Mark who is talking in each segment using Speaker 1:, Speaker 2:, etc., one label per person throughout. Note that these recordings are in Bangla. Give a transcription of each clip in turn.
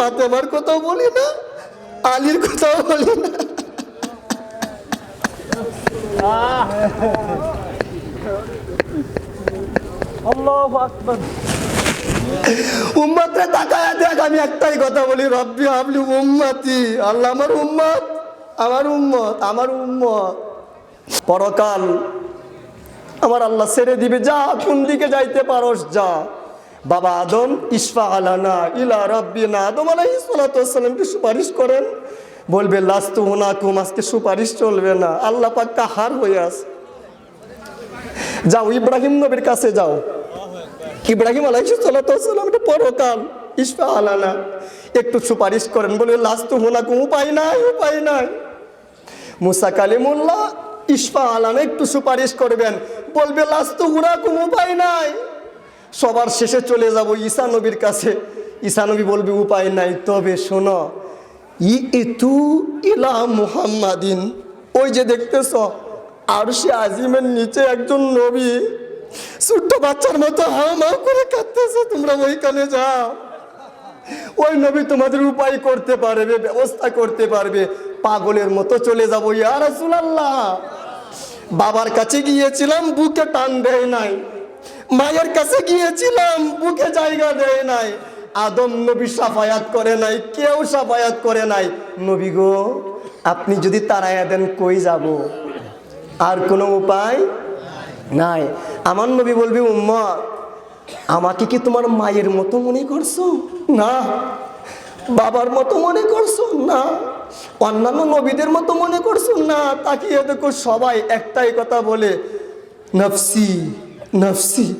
Speaker 1: ফাতেমার কথাও বলি না আলীর কথাও বলি না। উম্মতরে তাকায় দেখ আমি একটাই কথা বলি রব্বি হাবলি উম্মতি। আল্লাহ আমার উম্মত আমার উম্মত আমার উম্মত। পরকাল আমার আল্লাহ ছেড়ে দিবে যা কোন দিকে যাইতে পারস যা। বাবা আদম, ইসফা আলানা ইলা রব্বিনা আদম আলাইহি সালাতামকে সুপারিশ করেন। বলবে, লাস্তু হুনাকুম আজকে সুপারিশ চলবে না। আল্লাহ পাক হার হয়ে আছে। যাও, ইব্রাহিম নবীর কাছে যাও। ইব্রাহিম আলাইসাল্লাম এটা পরকাল, ইসফা আলানা। একটু সুপারিশ করেন বলবে লাস্তু হুনাকুম উপায় নাই উপায় নাই। মুসা কালিমুল্লাহ, ইসফা আলানা একটু সুপারিশ করবেন। বলবে, লাস্তু হুনাকুম উপায় নাই। সবার শেষে চলে যাব ঈসা নবীর কাছে। ঈসা নবী বলবে, উপায় নাই, তবে শোনো ই ইতু ইলা মুহাম্মাদিন। ওই যে দেখতেছ আর সে আজিমের নিচে একজন নবী, ছোট্ট বাচ্চার মতো হাও মাও করে কাঁদতেছে, তোমরা ওইখানে যাও। ওই নবী তোমাদের উপায় করতে পারবে, ব্যবস্থা করতে পারবে, পাগলের মতো চলে যাব। ইয়া রাসূলুল্লাহ, বাবার কাছে গিয়েছিলাম, বুকে টান দেয় নাই। মায়ের কাছে গিয়েছিলাম, বুকে জায়গা দেয় নাই। আদম নবী সাফায়াত করে নাই, কেউ সাফায়াত করে নাই। নবী গো, আপনি যদি তারাইয়া দেন, কই যাব? আর কোনো উপায় নাই। আমার নবী বলবি, উম্মা, আমাকে কি তোমার মায়ের মতো মনে করছ? না। বাবার মতো মনে করছ? না। অন্যান্য নবীদের মতো মনে করছ? না। তাকিয়ে দেখো, সবাই একটাই কথা বলে, নফসি নফসি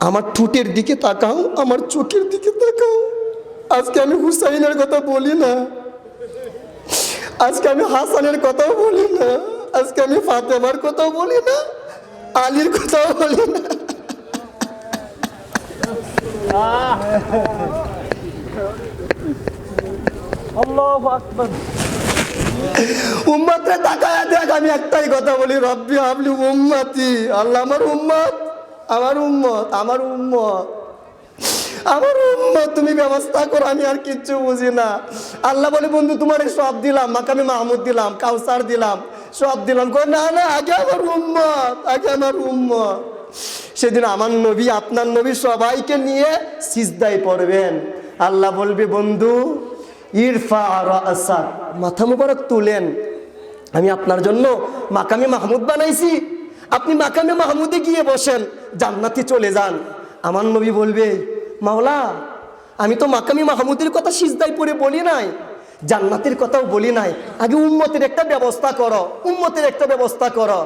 Speaker 1: আমার ঠোঁটের দিকে তাকাও আমার চোখের দিকে তাকাও। আজকে আমি হুসাইনের কথা বলি না। আজকে আমি হাসানের কথাও বলি না। আজকে আমি ফাতেমার কথাও বলি না। আলীর কথাও বলি না। উম্মতরে তাকায় দেখ আমি একটাই কথা বলি রব্বি হাবলি উম্মাতি। আল্লাহ আমার উম্মত। আমার উম্মত আমার উম্মত। আমার উম্মত, তুমি ব্যবস্থা করো, আমি আর কিচ্ছু বুঝি না। আল্লাহ বলে, বন্ধু, তোমার এই সব দিলাম মাকামি মাহমুদ দিলাম, কাউসার দিলাম, সব দিলাম। কই না না, আগে আমার উম্মত, আগে আমার উম্মত। সেদিন আমার নবী, আপনার নবী সবাইকে নিয়ে সিজদায় পড়বেন। আল্লাহ বলবে, বন্ধু, ইরফা রাসা মাথা মুবারক তুলেন। আমি আপনার জন্য মাকামি মাহমুদ বানাইছি আপনি মাকামে মাহমুদে গিয়ে বসেন, জান্নাতে চলে যান। আমার নবী বলবে, মাওলা, আমি তো মাকামি মাহমুদের কথা সিজদাই পড়ে বলি নাই, জান্নাতের কথাও বলি নাই। আগে উম্মতের একটা ব্যবস্থা করো, উম্মতের একটা ব্যবস্থা করো।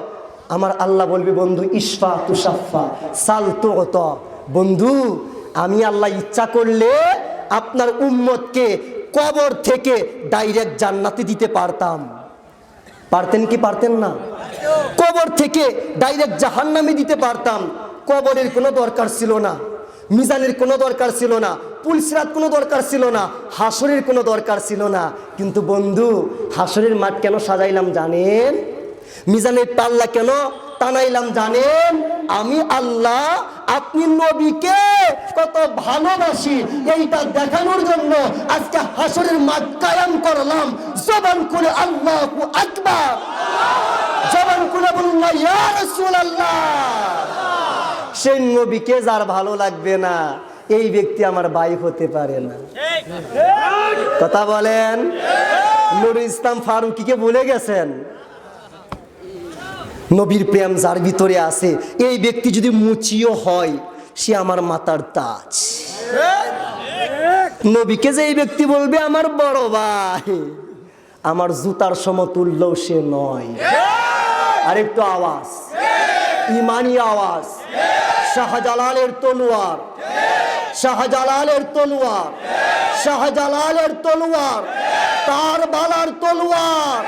Speaker 1: আমার আল্লাহ বলবে, বন্ধু ইসফা তুষাফা সাল তো বন্ধু, আমি আল্লাহ ইচ্ছা করলে আপনার উম্মতকে কবর থেকে ডাইরেক্ট জান্নাতে দিতে পারতাম। পারতেন কি পারতেন না? কবর থেকে ডাইরেক্ট জাহান্নামে দিতে পারতাম। কবরের কোনো দরকার ছিল না। মিজানের কোনো দরকার ছিল না। পুলসিরাত কোনো দরকার ছিল না। হাসরের কোনো দরকার ছিল না। কিন্তু বন্ধু হাসরের মাঠ কেন সাজাইলাম জানেন? মিজানের পাল্লা কেন টানাইলাম জানেন? আমি আল্লাহ, আপনি নবীকে কত ভালোবাসি। এইটা দেখানোর জন্য আজকে হাসরের মাঠ কায়াম করলাম। জবান করে আল্লাহ আকবার। জবান করে বলুন ইয়া সেই নবীকে যার ভালো লাগবে না, এই ব্যক্তি আমার ভাই হতে পারে না। কথা বলেন? নুরুল ইসলাম ফারুকিকে বলে গেছেন? নবীর প্রেম যার ভিতরে আছে, এই ব্যক্তি যদি মুচিও হয়, সে আমার মাতার তাজ। নবীকে যে এই ব্যক্তি বলবে, আমার বড় ভাই, আমার জুতার সমতুল্য সে নয়। আরেকটু আওয়াজ। ইমানি আওয়াজ। শাহজালালের তলোয়ার শাহজালালের তলোয়ার শাহজালালের তলোয়ার তার বালার তলোয়ার